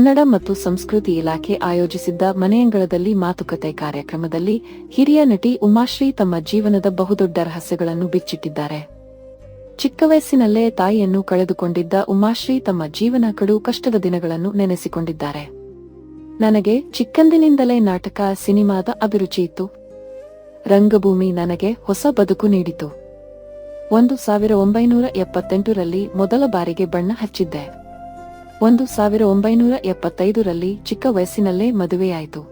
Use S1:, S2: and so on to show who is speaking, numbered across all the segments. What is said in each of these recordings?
S1: ಕನ್ನಡ ಮತ್ತು ಸಂಸ್ಕೃತಿ ಇಲಾಖೆ ಆಯೋಜಿಸಿದ್ದ ಮನೆಯಂಗಳದಲ್ಲಿ ಮಾತುಕತೆ ಕಾರ್ಯಕ್ರಮದಲ್ಲಿ ಹಿರಿಯ ನಟಿ ಉಮಾಶ್ರೀ ತಮ್ಮ ಜೀವನದ ಬಹುದೊಡ್ಡ ರಹಸ್ಯಗಳನ್ನು ಬಿಚ್ಚಿಟ್ಟಿದ್ದಾರೆ. ಚಿಕ್ಕ ವಯಸ್ಸಿನಲ್ಲೇ ತಾಯಿಯನ್ನು ಕಳೆದುಕೊಂಡಿದ್ದ ಉಮಾಶ್ರೀ ತಮ್ಮ ಜೀವನ ಕಡು ಕಷ್ಟದ ದಿನಗಳನ್ನು ನೆನೆಸಿಕೊಂಡಿದ್ದಾರೆ. ನನಗೆ ಚಿಕ್ಕಂದಿನಿಂದಲೇ ನಾಟಕ, ಸಿನಿಮಾದ ಅಭಿರುಚಿ ಇತ್ತು. ರಂಗಭೂಮಿ ನನಗೆ ಹೊಸ ಬದುಕು ನೀಡಿತು. ಒಂದು ಸಾವಿರ ಒಂಬೈನೂರ ಎಪ್ಪತ್ತೆಂಟರಲ್ಲಿ ಮೊದಲ ಬಾರಿಗೆ ಬಣ್ಣ ಹಚ್ಚಿದ್ದೆ. ಒಂದು ಸಾವಿರ ಒಂಬೈನೂರ ಎಪ್ಪತ್ತೈದರಲ್ಲಿ ಚಿಕ್ಕ ವಯಸ್ಸಿನಲ್ಲೇ ಮದುವೆಯಾಯಿತು.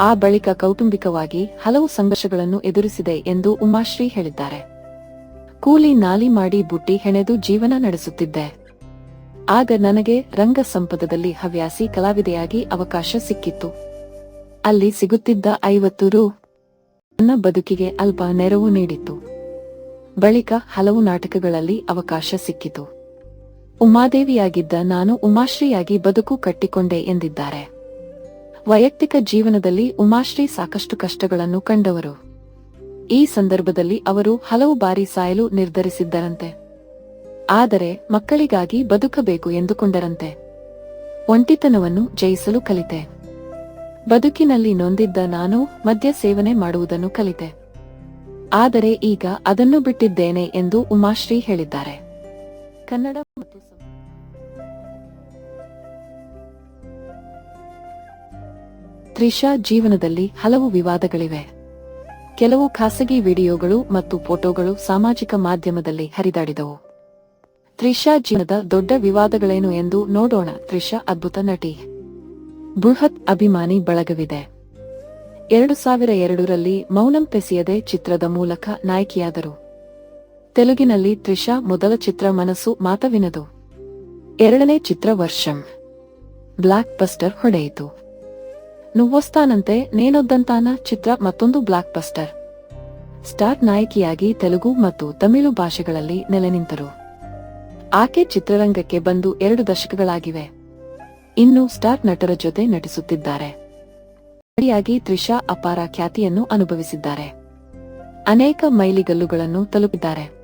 S1: ಆ ಬಳಿಕ ಕೌಟುಂಬಿಕವಾಗಿ ಹಲವು ಸಂಘರ್ಷಗಳನ್ನು ಎದುರಿಸಿದೆ ಎಂದು ಉಮಾಶ್ರೀ ಹೇಳಿದ್ದಾರೆ. ಕೂಲಿ ನಾಲಿ ಮಾಡಿ ಬುಟ್ಟಿ ಹೆಣೆದು ಜೀವನ ನಡೆಸುತ್ತಿದ್ದೆ. ಆಗ ನನಗೆ ರಂಗ ಸಂಪದದಲ್ಲಿ ಹವ್ಯಾಸಿ ಕಲಾವಿದೆಯಾಗಿ ಅವಕಾಶ ಸಿಕ್ಕಿತ್ತು. ಅಲ್ಲಿ ಸಿಗುತ್ತಿದ್ದ ಐವತ್ತು ರು ನನ್ನ ಬದುಕಿಗೆ ಅಲ್ಪ ನೆರವು ನೀಡಿತ್ತು. ಬಳಿಕ ಹಲವು ನಾಟಕಗಳಲ್ಲಿ ಅವಕಾಶ ಸಿಕ್ಕಿತು. ಉಮಾದೇವಿಯಾಗಿದ್ದ ನಾನು ಉಮಾಶ್ರೀಯಾಗಿ ಬದುಕು ಕಟ್ಟಿಕೊಂಡೆ ಎಂದಿದ್ದಾರೆ. ವೈಯಕ್ತಿಕ ಜೀವನದಲ್ಲಿ ಉಮಾಶ್ರೀ ಸಾಕಷ್ಟು ಕಷ್ಟಗಳನ್ನು ಕಂಡವರು. ಈ ಸಂದರ್ಭದಲ್ಲಿ ಅವರು ಹಲವು ಬಾರಿ ಸಾಯಲು ನಿರ್ಧರಿಸಿದ್ದರಂತೆ. ಆದರೆ ಮಕ್ಕಳಿಗಾಗಿ ಬದುಕಬೇಕು ಎಂದುಕೊಂಡರಂತೆ. ಒಂಟಿತನವನ್ನು ಜಯಿಸಲು ಕಲಿತೆ. ಬದುಕಿನಲ್ಲಿ ನೊಂದಿದ್ದ ನಾನು ಮದ್ಯ ಸೇವನೆ ಮಾಡುವುದನ್ನು ಕಲಿತೆ. ಆದರೆ ಈಗ ಅದನ್ನು ಬಿಟ್ಟಿದ್ದೇನೆ ಎಂದು ಉಮಾಶ್ರೀ ಹೇಳಿದ್ದಾರೆ. ಕನ್ನಡ ಮತ್ತು ತ್ರಿಷಾ ಜೀವನದಲ್ಲಿ ಹಲವು ವಿವಾದಗಳಿವೆ. ಕೆಲವು ಖಾಸಗಿ ವಿಡಿಯೋಗಳು ಮತ್ತು ಫೋಟೋಗಳು ಸಾಮಾಜಿಕ ಮಾಧ್ಯಮದಲ್ಲಿ ಹರಿದಾಡಿದವು. ತ್ರಿಷಾ ಜೀವನದ ದೊಡ್ಡ ವಿವಾದಗಳೇನು ಎಂದು ನೋಡೋಣ. ತ್ರಿಷಾ ಅದ್ಭುತ ನಟಿ. ಬೃಹತ್ ಅಭಿಮಾನಿ ಬಳಗವಿದೆ. ಎರಡು ಸಾವಿರ ಎರಡರಲ್ಲಿ ಮೌನಂ ಪೆಸಿಯದೆ ಚಿತ್ರದ ಮೂಲಕ ನಾಯಕಿಯಾದರು. ತೆಲುಗಿನಲ್ಲಿ ತ್ರಿಷಾ ಮೊದಲ ಚಿತ್ರ ಮನಸ್ಸು ಮಾತವಿನದು. ಎರಡನೇ ಚಿತ್ರ ವರ್ಷಂ. Block buster ಹೊಡೆಯಿತು. ನುವ್ವೊಸ್ತಾನಂತೆ ನೇನೊದ್ದಂತಾನ ಚಿತ್ರ ಮತ್ತೊಂದು ಬ್ಲಾಕ್ ಬಸ್ಟರ್. ಸ್ಟಾರ್ ನಾಯಕಿಯಾಗಿ ತೆಲುಗು ಮತ್ತು ತಮಿಳು ಭಾಷೆಗಳಲ್ಲಿ ನೆಲೆನಿಂತರು. ಆಕೆ ಚಿತ್ರರಂಗಕ್ಕೆ ಬಂದು ಎರಡು ದಶಕಗಳಾಗಿವೆ. ಇನ್ನು ಸ್ಟಾರ್ ನಟರ ಜೊತೆ ನಟಿಸುತ್ತಿದ್ದಾರೆ. ನಟಿಯಾಗಿ ತ್ರಿಷಾ ಅಪಾರ ಖ್ಯಾತಿಯನ್ನು ಅನುಭವಿಸಿದ್ದಾರೆ. ಅನೇಕ ಮೈಲಿಗಲ್ಲುಗಳನ್ನು ತಲುಪಿದ್ದಾರೆ.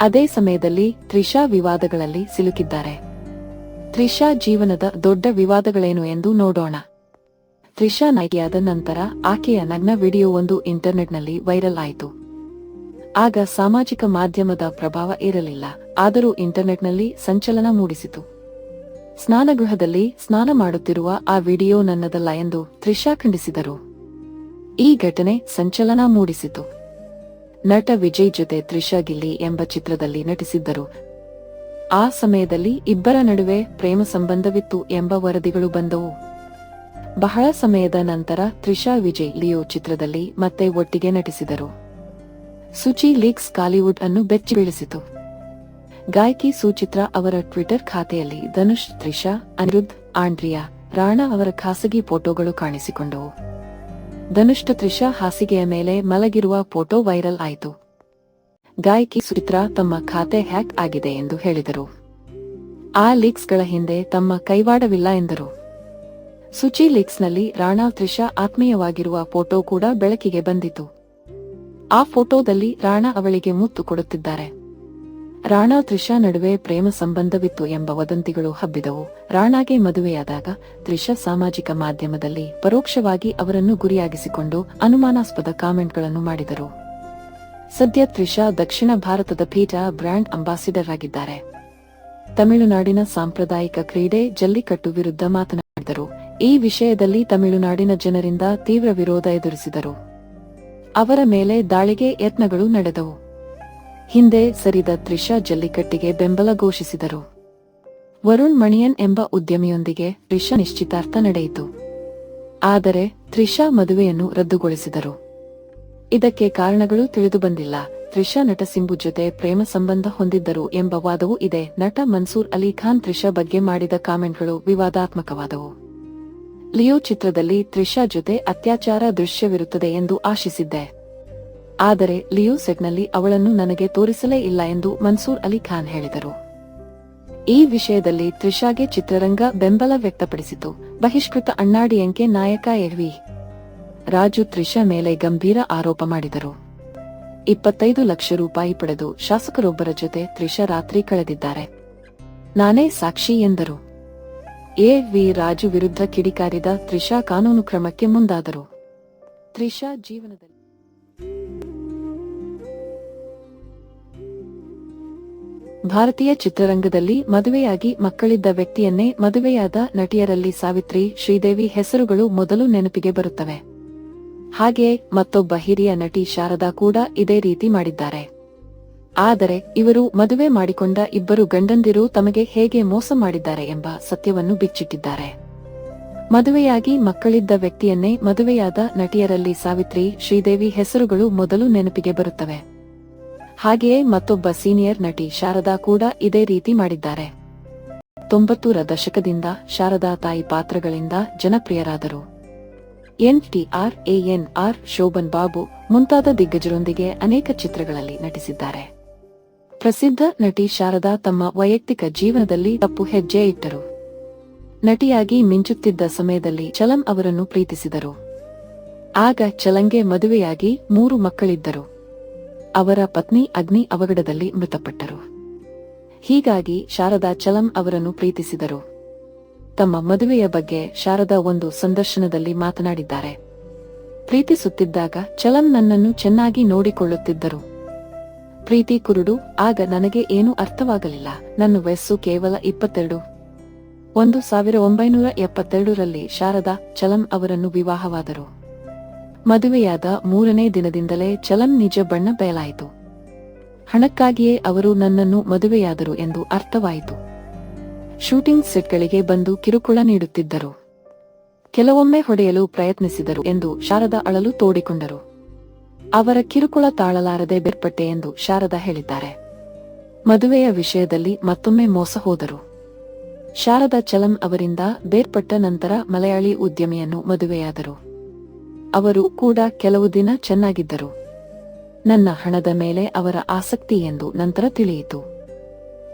S1: ಅದೇ ಸಮಯದಲ್ಲಿ ತ್ರಿಷಾ ವಿವಾದಗಳಲ್ಲಿ ಸಿಲುಕಿದ್ದಾರೆ. ತ್ರಿಷಾ ಜೀವನದ ದೊಡ್ಡ ವಿವಾದಗಳೇನು ಎಂದು ನೋಡೋಣ. ತ್ರಿಷಾ ನಾಯಕಿಯಾದ ನಂತರ ಆಕೆಯ ನಗ್ನ ವಿಡಿಯೋವೊಂದು ಇಂಟರ್ನೆಟ್ನಲ್ಲಿ ವೈರಲ್ ಆಯಿತು. ಆಗ ಸಾಮಾಜಿಕ ಮಾಧ್ಯಮದ ಪ್ರಭಾವ ಇರಲಿಲ್ಲ, ಆದರೂ ಇಂಟರ್ನೆಟ್ನಲ್ಲಿ ಸಂಚಲನ ಮೂಡಿಸಿತು. ಸ್ನಾನಗೃಹದಲ್ಲಿ ಸ್ನಾನ ಮಾಡುತ್ತಿರುವ ಆ ವಿಡಿಯೋ ನನ್ನದಲ್ಲ ಎಂದು ತ್ರಿಷಾ ಖಂಡಿಸಿದರು. ಈ ಘಟನೆ ಸಂಚಲನ ಮೂಡಿಸಿತು. ನಟ ವಿಜಯ್ ಜೊತೆ ತ್ರಿಷಾ ಗಿಲ್ಲಿ ಎಂಬ ಚಿತ್ರದಲ್ಲಿ ನಟಿಸಿದ್ದರು. ಆ ಸಮಯದಲ್ಲಿ ಇಬ್ಬರ ನಡುವೆ ಪ್ರೇಮ ಸಂಬಂಧವಿತ್ತು ಎಂಬ ವರದಿಗಳು ಬಂದವು. ಬಹಳ ಸಮಯದ ನಂತರ ತ್ರಿಷಾ ವಿಜಯ್ ಲಿಯೋ ಚಿತ್ರದಲ್ಲಿ ಮತ್ತೆ ಒಟ್ಟಿಗೆ ನಟಿಸಿದರು. ಸುಚಿ ಲೀಕ್ಸ್ ಕಾಲಿವುಡ್ ಅನ್ನು ಬೆಚ್ಚಿ ಬೀಳಿಸಿತು. ಗಾಯಕಿ ಸುಚಿತ್ರಾ ಅವರ ಟ್ವಿಟರ್ ಖಾತೆಯಲ್ಲಿ ಧನುಷ್, ತ್ರಿಷಾ, ಅನಿರುದ್ಧ್, ಆಂಡ್ರಿಯಾ, ರಾಣಾ ಅವರ ಖಾಸಗಿ ಫೋಟೋಗಳು ಕಾಣಿಸಿಕೊಂಡವು. ಧನುಷ್ಠ ತ್ರಿಷಾ ಹಾಸಿಗೆಯ ಮೇಲೆ ಮಲಗಿರುವ ಫೋಟೋ ವೈರಲ್ ಆಯಿತು. ಗಾಯಕಿ ಸುಚಿತ್ರಾ ತಮ್ಮ ಖಾತೆ ಹ್ಯಾಕ್ ಆಗಿದೆ ಎಂದು ಹೇಳಿದರು. ಆ ಲೀಕ್ಸ್ಗಳ ಹಿಂದೆ ತಮ್ಮ ಕೈವಾಡವಿಲ್ಲ ಎಂದರು. ಸುಚಿ ಲೀಕ್ಸ್ನಲ್ಲಿ ರಾಣಾ ತ್ರಿಷಾ ಆತ್ಮೀಯವಾಗಿರುವ ಫೋಟೋ ಕೂಡ ಬೆಳಕಿಗೆ ಬಂದಿತು. ಆ ಫೋಟೋದಲ್ಲಿ ರಾಣಾ ಅವಳಿಗೆ ಮುತ್ತು ಕೊಡುತ್ತಿದ್ದಾರೆ. ರಾಣಾ ತ್ರಿಷಾ ನಡುವೆ ಪ್ರೇಮ ಸಂಬಂಧವಿತ್ತು ಎಂಬ ವದಂತಿಗಳು ಹಬ್ಬಿದವು. ರಾಣಾಗೆ ಮದುವೆಯಾದಾಗ ತ್ರಿಷಾ ಸಾಮಾಜಿಕ ಮಾಧ್ಯಮದಲ್ಲಿ ಪರೋಕ್ಷವಾಗಿ ಅವರನ್ನು ಗುರಿಯಾಗಿಸಿಕೊಂಡು ಅನುಮಾನಾಸ್ಪದ ಕಾಮೆಂಟ್ಗಳನ್ನು ಮಾಡಿದರು. ಸದ್ಯ ತ್ರಿಷಾ ದಕ್ಷಿಣ ಭಾರತದ ಪೀಠ ಬ್ರ್ಯಾಂಡ್ ಅಂಬಾಸಿಡರ್ ಆಗಿದ್ದಾರೆ. ತಮಿಳುನಾಡಿನ ಸಾಂಪ್ರದಾಯಿಕ ಕ್ರೀಡೆ ಜಲ್ಲಿಕಟ್ಟು ವಿರುದ್ಧ ಮಾತನಾಡಿದರು. ಈ ವಿಷಯದಲ್ಲಿ ತಮಿಳುನಾಡಿನ ಜನರಿಂದ ತೀವ್ರ ವಿರೋಧ ಎದುರಿಸಿದರು. ಅವರ ಮೇಲೆ ದಾಳಿಗೆ ಯತ್ನಗಳು ನಡೆದವು. ಹಿಂದೆ ಸರಿದ ತ್ರಿಷಾ ಜಲ್ಲಿಕಟ್ಟಿಗೆ ಬೆಂಬಲ ಘೋಷಿಸಿದರು. ವರುಣ್ ಮಣಿಯನ್ ಎಂಬ ಉದ್ಯಮಿಯೊಂದಿಗೆ ತ್ರಿಷಾ ನಿಶ್ಚಿತಾರ್ಥ ನಡೆಯಿತು. ಆದರೆ ತ್ರಿಷಾ ಮದುವೆಯನ್ನು ರದ್ದುಗೊಳಿಸಿದರು. ಇದಕ್ಕೆ ಕಾರಣಗಳು ತಿಳಿದುಬಂದಿಲ್ಲ ತ್ರಿಷಾ ನಟ ಸಿಂಬು ಜೊತೆ ಪ್ರೇಮ ಸಂಬಂಧ ಹೊಂದಿದ್ದರು ಎಂಬ ವಾದವೂ ಇದೆ. ನಟ ಮನ್ಸೂರ್ ಅಲಿ ಖಾನ್ ತ್ರಿಷಾ ಬಗ್ಗೆ ಮಾಡಿದ ಕಾಮೆಂಟ್ಗಳು ವಿವಾದಾತ್ಮಕವಾದವು. ಲಿಯೋ ಚಿತ್ರದಲ್ಲಿ ತ್ರಿಷಾ ಜೊತೆ ಅತ್ಯಾಚಾರ ದೃಶ್ಯವಿರುತ್ತದೆ ಎಂದು ಆಶಿಸಿದ್ದೆ. ಆದರೆ ಲಿಯೋ ಸೆಟ್ನಲ್ಲಿ ಅವಳನ್ನು ನನಗೆ ತೋರಿಸಲೇ ಇಲ್ಲ ಎಂದು ಮನ್ಸೂರ್ ಅಲಿ ಖಾನ್ ಹೇಳಿದರು. ಈ ವಿಷಯದಲ್ಲಿ ತ್ರಿಷಾಗೆ ಚಿತ್ರರಂಗ ಬೆಂಬಲ ವ್ಯಕ್ತಪಡಿಸಿತು. ಬಹಿಷ್ಕೃತ ಅಣ್ಣಾಡಿಯಂಕೆ ನಾಯಕ ಎವಿ ರಾಜು ತ್ರಿಷಾ ಮೇಲೆ ಗಂಭೀರ ಆರೋಪ ಮಾಡಿದರು. ಇಪ್ಪತ್ತೈದು ಲಕ್ಷ ರೂಪಾಯಿ ಪಡೆದು ಶಾಸಕರೊಬ್ಬರ ಜೊತೆ ತ್ರಿಷಾ ರಾತ್ರಿ ಕಳೆದಿದ್ದಾರೆ. ನಾನೇ ಸಾಕ್ಷಿ ಎಂದರು. ಎ ವಿ ರಾಜು ವಿರುದ್ಧ ಕಿಡಿಕಾರಿದ ತ್ರಿಷಾ ಕಾನೂನು ಕ್ರಮಕ್ಕೆ ಮುಂದಾದರು. ತ್ರಿಷಾ ಜೀವನದಲ್ಲಿ ಭಾರತೀಯ ಚಿತ್ರರಂಗದಲ್ಲಿ ಮದುವೆಯಾಗಿ ಮಕ್ಕಳಿದ್ದ ವ್ಯಕ್ತಿಯನ್ನೇ ಮದುವೆಯಾದ ನಟಿಯರಲ್ಲಿ ಸಾವಿತ್ರಿ, ಶ್ರೀದೇವಿ ಹೆಸರುಗಳು ಮೊದಲು ನೆನಪಿಗೆ ಬರುತ್ತವೆ. ಹಾಗೆಯೇ ಮತ್ತೊಬ್ಬ ಹಿರಿಯ ನಟಿ ಶಾರದಾ ಕೂಡ ಇದೇ ರೀತಿ ಮಾಡಿದ್ದಾರೆ. ಆದರೆ ಇವರು ಮದುವೆ ಮಾಡಿಕೊಂಡ ಇಬ್ಬರು ಗಂಡಂದಿರು ತಮಗೆ ಹೇಗೆ ಮೋಸ ಮಾಡಿದ್ದಾರೆ ಎಂಬ ಸತ್ಯವನ್ನು ಬಿಚ್ಚಿಟ್ಟಿದ್ದಾರೆ. ಮದುವೆಯಾಗಿ ಮಕ್ಕಳಿದ್ದ ವ್ಯಕ್ತಿಯನ್ನೇ ಮದುವೆಯಾದ ನಟಿಯರಲ್ಲಿ ಸಾವಿತ್ರಿ, ಶ್ರೀದೇವಿ ಹೆಸರುಗಳು ಮೊದಲು ನೆನಪಿಗೆ ಬರುತ್ತವೆ. ಹಾಗೆಯೇ ಮತ್ತೊಬ್ಬ ಸೀನಿಯರ್ ನಟಿ ಶಾರದಾ ಕೂಡ ಇದೇ ರೀತಿ ಮಾಡಿದ್ದಾರೆ. ತೊಂಬತ್ತೂರ ದಶಕದಿಂದ ಶಾರದಾ ತಾಯಿ ಪಾತ್ರಗಳಿಂದ ಜನಪ್ರಿಯರಾದರು. N T R A N R, Shoban Babu ಮುಂತಾದ ದಿಗ್ಗಜರೊಂದಿಗೆ ಅನೇಕ ಚಿತ್ರಗಳಲ್ಲಿ ನಟಿಸಿದ್ದಾರೆ. ಪ್ರಸಿದ್ಧ ನಟಿ ಶಾರದಾ ತಮ್ಮ ವೈಯಕ್ತಿಕ ಜೀವನದಲ್ಲಿ ತಪ್ಪು ಹೆಜ್ಜೆ ಇಟ್ಟರು. ನಟಿಯಾಗಿ ಮಿಂಚುತ್ತಿದ್ದ ಸಮಯದಲ್ಲಿ ಚಲಂ ಅವರನ್ನು ಪ್ರೀತಿಸಿದರು. ಆಗ ಚಲಂಗೆ ಮದುವೆಯಾಗಿ ಮೂರು ಮಕ್ಕಳಿದ್ದರು. ಅವರ ಪತ್ನಿ ಅಗ್ನಿ ಅವಘಡದಲ್ಲಿ ಮೃತಪಟ್ಟರು. ಹೀಗಾಗಿ ಶಾರದಾ ಚಲಂ ಅವರನ್ನು ಪ್ರೀತಿಸಿದರು. ತಮ್ಮ ಮದುವೆಯ ಬಗ್ಗೆ ಶಾರದಾ ಒಂದು ಸಂದರ್ಶನದಲ್ಲಿ ಮಾತನಾಡಿದ್ದಾರೆ. ಪ್ರೀತಿಸುತ್ತಿದ್ದಾಗ ಚಲಂ ನನ್ನನ್ನು ಚೆನ್ನಾಗಿ ನೋಡಿಕೊಳ್ಳುತ್ತಿದ್ದರು. ಪ್ರೀತಿ ಕುರುಡು, ಆಗ ನನಗೆ ಏನೂ ಅರ್ಥವಾಗಲಿಲ್ಲ. ನನ್ನ ವಯಸ್ಸು ಕೇವಲ ಇಪ್ಪತ್ತೆರಡು. ಒಂದು ಸಾವಿರ ಒಂಬೈನೂರ ಎಪ್ಪತ್ತೆರಡರಲ್ಲಿ ಶಾರದಾ ಚಲಂ ಅವರನ್ನು ವಿವಾಹವಾದರು. ಮದುವೆಯಾದ ಮೂರನೇ ದಿನದಿಂದಲೇ ಚಲಂ ನಿಜ ಬಣ್ಣ ಬಯಲಾಯಿತು. ಹಣಕ್ಕಾಗಿಯೇ ಅವರು ನನ್ನನ್ನು ಮದುವೆಯಾದರು ಎಂದು ಅರ್ಥವಾಯಿತು. ಶೂಟಿಂಗ್ ಸೆಟ್ಗಳಿಗೆ ಬಂದು ಕಿರುಕುಳ ನೀಡುತ್ತಿದ್ದರು. ಕೆಲವೊಮ್ಮೆ ಹೊಡೆಯಲು ಪ್ರಯತ್ನಿಸಿದರು ಎಂದು ಶಾರದಾ ಅಳಲು ತೋಡಿಕೊಂಡರು. ಅವರ ಕಿರುಕುಳ ತಾಳಲಾರದೆ ಬೇರ್ಪಟ್ಟೆ ಎಂದು ಶಾರದಾ ಹೇಳಿದ್ದಾರೆ. ಮದುವೆಯ ವಿಷಯದಲ್ಲಿ ಮತ್ತೊಮ್ಮೆ ಮೋಸ ಹೋದರು. ಶಾರದಾ ಚಲಂ ಅವರಿಂದ ಬೇರ್ಪಟ್ಟ ನಂತರ ಮಲಯಾಳಿ ಉದ್ಯಮಿಯನ್ನು ಮದುವೆಯಾದರು. ಅವರು ಕೂಡ ಕೆಲವು ದಿನ ಚೆನ್ನಾಗಿದ್ದರು. ನನ್ನ ಹಣದ ಮೇಲೆ ಅವರ ಆಸಕ್ತಿ ಎಂದು ನಂತರ ತಿಳಿಯಿತು.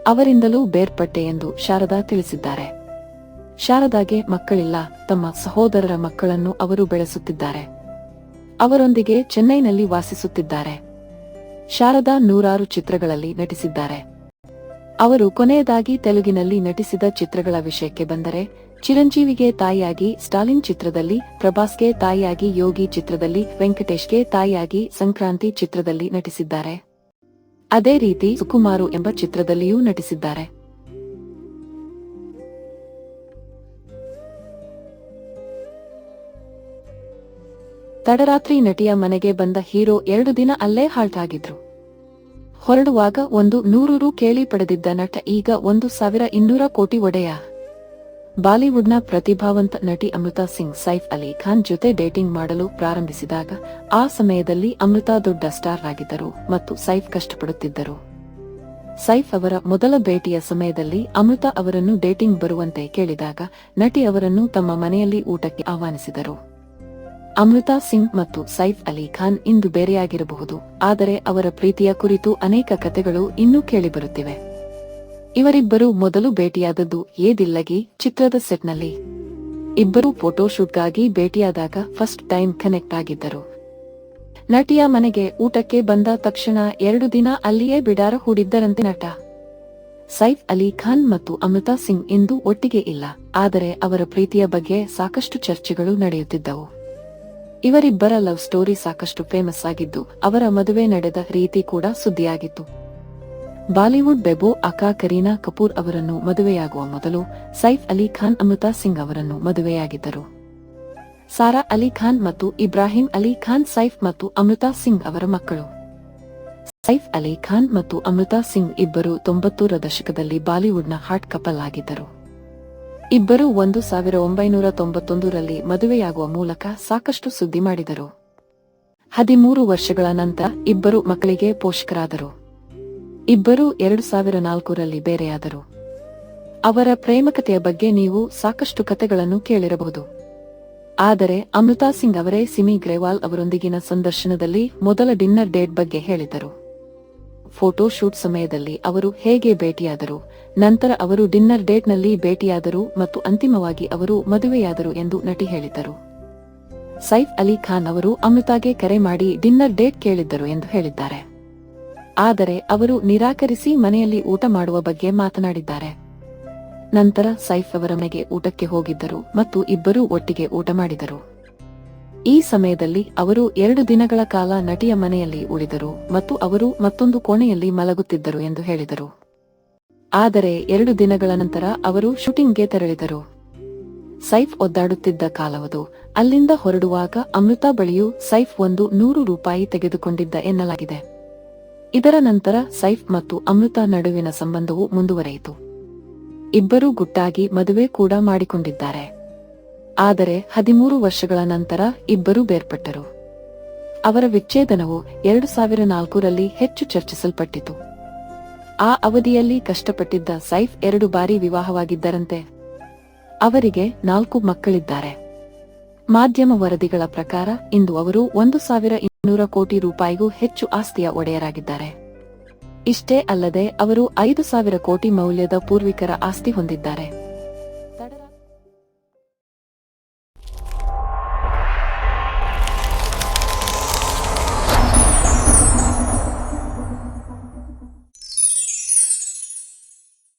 S1: ಅವರಿಂದಲೂ ಬೇರ್ಪಟ್ಟೆ ಎಂದು ಶಾರದಾ ತಿಳಿಸಿದ್ದಾರೆ. ಶಾರದಾಗೆ ಮಕ್ಕಳಿಲ್ಲ, ತಮ್ಮ ಸಹೋದರರ ಮಕ್ಕಳನ್ನು ಅವರು ಬೆಳೆಸುತ್ತಿದ್ದಾರೆ. ಅವರೊಂದಿಗೆ ಚೆನ್ನೈನಲ್ಲಿ ವಾಸಿಸುತ್ತಿದ್ದಾರೆ. ಶಾರದಾ ನೂರಾರು ಚಿತ್ರಗಳಲ್ಲಿ ನಟಿಸಿದ್ದಾರೆ. ಅವರು ಕೊನೆಯದಾಗಿ ತೆಲುಗಿನಲ್ಲಿ ನಟಿಸಿದ ಚಿತ್ರಗಳ ವಿಷಯಕ್ಕೆ ಬಂದರೆ, ಚಿರಂಜೀವಿಗೆ ತಾಯಿಯಾಗಿ ಸ್ಟಾಲಿನ್ ಚಿತ್ರದಲ್ಲಿ, ಪ್ರಭಾಸ್ಗೆ ತಾಯಿಯಾಗಿ ಯೋಗಿ ಚಿತ್ರದಲ್ಲಿ, ವೆಂಕಟೇಶ್ಗೆ ತಾಯಿಯಾಗಿ ಸಂಕ್ರಾಂತಿ ಚಿತ್ರದಲ್ಲಿ ನಟಿಸಿದ್ದಾರೆ. ಅದೇ ರೀತಿ ಸುಕುಮಾರು ಎಂಬ ಚಿತ್ರದಲ್ಲಿಯೂ ನಟಿಸಿದ್ದಾರೆ. ತಡರಾತ್ರಿ ನಟಿಯ ಮನೆಗೆ ಬಂದ ಹೀರೋ ಎರಡು ದಿನ ಅಲ್ಲೇ ಹಾಲ್ಟ್ ಆಗಿದ್ರು. ಹೊರಡುವಾಗ ಒಂದು ನೂರು ರು ಕೇಳಿ ಪಡೆದಿದ್ದ ನಟ ಈಗ ಒಂದು ಸಾವಿರ ಇನ್ನೂರ ಕೋಟಿ ಒಡೆಯ. ಬಾಲಿವುಡ್ನ ಪ್ರತಿಭಾವಂತ ನಟಿ ಅಮೃತಾ ಸಿಂಗ್, ಸೈಫ್ ಅಲಿ ಖಾನ್ ಜೊತೆ ಡೇಟಿಂಗ್ ಮಾಡಲು ಪ್ರಾರಂಭಿಸಿದಾಗ ಆ ಸಮಯದಲ್ಲಿ ಅಮೃತಾ ದೊಡ್ಡ ಸ್ಟಾರ್ ಆಗಿದ್ದರು ಮತ್ತು ಸೈಫ್ ಕಷ್ಟಪಡುತ್ತಿದ್ದರು. ಸೈಫ್ ಅವರ ಮೊದಲ ಭೇಟಿಯ ಸಮಯದಲ್ಲಿ ಅಮೃತಾ ಅವರನ್ನು ಡೇಟಿಂಗ್ ಬರುವಂತೆ ಕೇಳಿದಾಗ ನಟಿ ಅವರನ್ನು ತಮ್ಮ ಮನೆಯಲ್ಲಿ ಊಟಕ್ಕೆ ಆಹ್ವಾನಿಸಿದರು. ಅಮೃತಾ ಸಿಂಗ್ ಮತ್ತು ಸೈಫ್ ಅಲಿ ಖಾನ್ ಇಂದು ಬೇರೆಯಾಗಿರಬಹುದು, ಆದರೆ ಅವರ ಪ್ರೀತಿಯ ಕುರಿತು ಅನೇಕ ಕಥೆಗಳು ಇನ್ನೂ ಕೇಳಿಬರುತ್ತಿವೆ. ಇವರಿಬ್ಬರು ಮೊದಲು ಭೇಟಿಯಾದದ್ದು ಏದಿಲ್ಲಗಿ ಚಿತ್ರದ ಸೆಟ್ನಲ್ಲಿ. ಇಬ್ಬರು ಫೋಟೋಶೂಟ್ಗಾಗಿ ಭೇಟಿಯಾದಾಗ ಫಸ್ಟ್ ಟೈಮ್ ಕನೆಕ್ಟ್ ಆಗಿದ್ದರು. ನಟಿಯ ಮನೆಗೆ ಊಟಕ್ಕೆ ಬಂದ ತಕ್ಷಣ ಎರಡು ದಿನ ಅಲ್ಲಿಯೇ ಬಿಡಾರ ಹೂಡಿದ್ದರಂತೆ ನಟ. ಸೈಫ್ ಅಲಿ ಖಾನ್ ಮತ್ತು ಅಮೃತಾ ಸಿಂಗ್ ಇಂದು ಒಟ್ಟಿಗೆ ಇಲ್ಲ, ಆದರೆ ಅವರ ಪ್ರೀತಿಯ ಬಗ್ಗೆ ಸಾಕಷ್ಟು ಚರ್ಚೆಗಳು ನಡೆಯುತ್ತಿದ್ದವು. ಇವರಿಬ್ಬರ ಲವ್ ಸ್ಟೋರಿ ಸಾಕಷ್ಟು ಫೇಮಸ್ ಆಗಿದ್ದು, ಅವರ ಮದುವೆ ನಡೆದ ರೀತಿ ಕೂಡ ಸುದ್ದಿಯಾಗಿತ್ತು. ಬಾಲಿವುಡ್ ಬೆಬೋ ಅಕಾ ಕರೀನಾ ಕಪೂರ್ ಅವರನ್ನು ಮದುವೆಯಾಗುವ ಮೊದಲು ಸೈಫ್ ಅಲಿ ಖಾನ್, ಅಮೃತಾ ಸಿಂಗ್ ಅವರನ್ನು ಮದುವೆಯಾಗಿದ್ದರು. ಸಾರಾ ಅಲಿ ಖಾನ್ ಮತ್ತು ಇಬ್ರಾಹಿಂ ಅಲಿ ಖಾನ್, ಸೈಫ್ ಮತ್ತು ಅಮೃತಾ ಸಿಂಗ್ ಅವರ ಮಕ್ಕಳು. ಸೈಫ್ ಅಲಿ ಖಾನ್ ಮತ್ತು ಅಮೃತಾ ಸಿಂಗ್ ಇಬ್ಬರು ತೊಂಬತ್ತೂರ ದಶಕದಲ್ಲಿ ಬಾಲಿವುಡ್ನ ಹಾಟ್ ಕಪಲ್ ಆಗಿದ್ದರು. ಇಬ್ಬರು ಒಂದು ಸಾವಿರ ಒಂಬೈನೂರ ತೊಂಬತ್ತೊಂದರಲ್ಲಿ ಮದುವೆಯಾಗುವ ಮೂಲಕ ಸಾಕಷ್ಟು ಸುದ್ದಿ ಮಾಡಿದರು. ಹದಿಮೂರು ವರ್ಷಗಳ ನಂತರ ಇಬ್ಬರು ಮಕ್ಕಳಿಗೆ ಪೋಷಕರಾದರು. ಇಬ್ಬರು ಎರಡು ಸಾವಿರ ನಾಲ್ಕರಲ್ಲಿ ಬೇರೆಯಾದರು. ಅವರ ಪ್ರೇಮಕತೆಯ ಬಗ್ಗೆ ನೀವು ಸಾಕಷ್ಟು ಕತೆಗಳನ್ನು ಕೇಳಿರಬಹುದು. ಆದರೆ ಅಮೃತಾ ಸಿಂಗ್ ಅವರೇ ಸಿಮಿ ಗ್ರೇವಾಲ್ ಅವರೊಂದಿಗಿನ ಸಂದರ್ಶನದಲ್ಲಿ ಮೊದಲ ಡಿನ್ನರ್ ಡೇಟ್ ಬಗ್ಗೆ ಹೇಳಿದರು. ಫೋಟೋ ಶೂಟ್ ಸಮಯದಲ್ಲಿ ಅವರು ಹೇಗೆ ಭೇಟಿಯಾದರು, ನಂತರ ಅವರು ಡಿನ್ನರ್ ಡೇಟ್ನಲ್ಲಿ ಭೇಟಿಯಾದರು ಮತ್ತು ಅಂತಿಮವಾಗಿ ಅವರು ಮದುವೆಯಾದರು ಎಂದು ನಟಿ ಹೇಳಿದರು. ಸೈಫ್ ಅಲಿ ಖಾನ್ ಅವರು ಅಮೃತಾಗೆ ಕರೆ ಮಾಡಿ ಡಿನ್ನರ್ ಡೇಟ್ ಕೇಳಿದ್ದರು ಎಂದು ಹೇಳಿದ್ದಾರೆ. ಆದರೆ ಅವರು ನಿರಾಕರಿಸಿ ಮನೆಯಲ್ಲಿ ಊಟ ಮಾಡುವ ಬಗ್ಗೆ ಮಾತನಾಡಿದ್ದಾರೆ. ನಂತರ ಸೈಫ್ ಅವರ ಮನೆಗೆ ಊಟಕ್ಕೆ ಹೋಗಿದ್ದರು ಮತ್ತು ಇಬ್ಬರೂ ಒಟ್ಟಿಗೆ ಊಟ ಮಾಡಿದರು. ಈ ಸಮಯದಲ್ಲಿ ಅವರು ಎರಡು ದಿನಗಳ ಕಾಲ ನಟಿಯ ಮನೆಯಲ್ಲಿ ಉಳಿದರು ಮತ್ತು ಅವರು ಮತ್ತೊಂದು ಕೋಣೆಯಲ್ಲಿ ಮಲಗುತ್ತಿದ್ದರು ಎಂದು ಹೇಳಿದರು. ಆದರೆ ಎರಡು ದಿನಗಳ ನಂತರ ಅವರು ಶೂಟಿಂಗ್ಗೆ ತೆರಳಿದರು. ಸೈಫ್ ಒದ್ದಾಡುತ್ತಿದ್ದ ಕಾಲವದು. ಅಲ್ಲಿಂದ ಹೊರಡುವಾಗ ಅಮೃತ ಬಳಿಯು ಸೈಫ್ ಒಂದು ನೂರು ರೂಪಾಯಿ ತೆಗೆದುಕೊಂಡಿದ್ದ ಎನ್ನಲಾಗಿದೆ. ಇದರ ನಂತರ ಸೈಫ್ ಮತ್ತು ಅಮೃತ ನಡುವಿನ ಸಂಬಂಧವು ಮುಂದುವರೆಯಿತು. ಇಬ್ಬರೂ ಗುಟ್ಟಾಗಿ ಮದುವೆ ಕೂಡ ಮಾಡಿಕೊಂಡಿದ್ದಾರೆ. ಆದರೆ ಹದಿಮೂರು ವರ್ಷಗಳ ನಂತರ ಇಬ್ಬರು ಬೇರ್ಪಟ್ಟರು. ಅವರ ವಿಚ್ಛೇದನವು ಎರಡು ಸಾವಿರ ನಾಲ್ಕರಲ್ಲಿ ಹೆಚ್ಚು ಚರ್ಚಿಸಲ್ಪಟ್ಟಿತು. ಆ ಅವಧಿಯಲ್ಲಿ ಕಷ್ಟಪಟ್ಟಿದ್ದ ಸೈಫ್ ಎರಡು ಬಾರಿ ವಿವಾಹವಾಗಿದ್ದರಂತೆ. ಅವರಿಗೆ ನಾಲ್ಕು ಮಕ್ಕಳಿದ್ದಾರೆ. ಮಾಧ್ಯಮ ವರದಿಗಳ ಪ್ರಕಾರ ಇಂದು ಅವರು ಒಂದು ಸಾವಿರ ಇನ್ನೂರ ಕೋಟಿ ರೂಪಾಯಿಗೂ ಹೆಚ್ಚು ಆಸ್ತಿಯ ಒಡೆಯರಾಗಿದ್ದಾರೆ. ಇಷ್ಟೇ ಅಲ್ಲದೆ ಅವರು ಐದು ಸಾವಿರ ಕೋಟಿ ಮೌಲ್ಯದ ಪೂರ್ವಿಕರ ಆಸ್ತಿ ಹೊಂದಿದ್ದಾರೆ.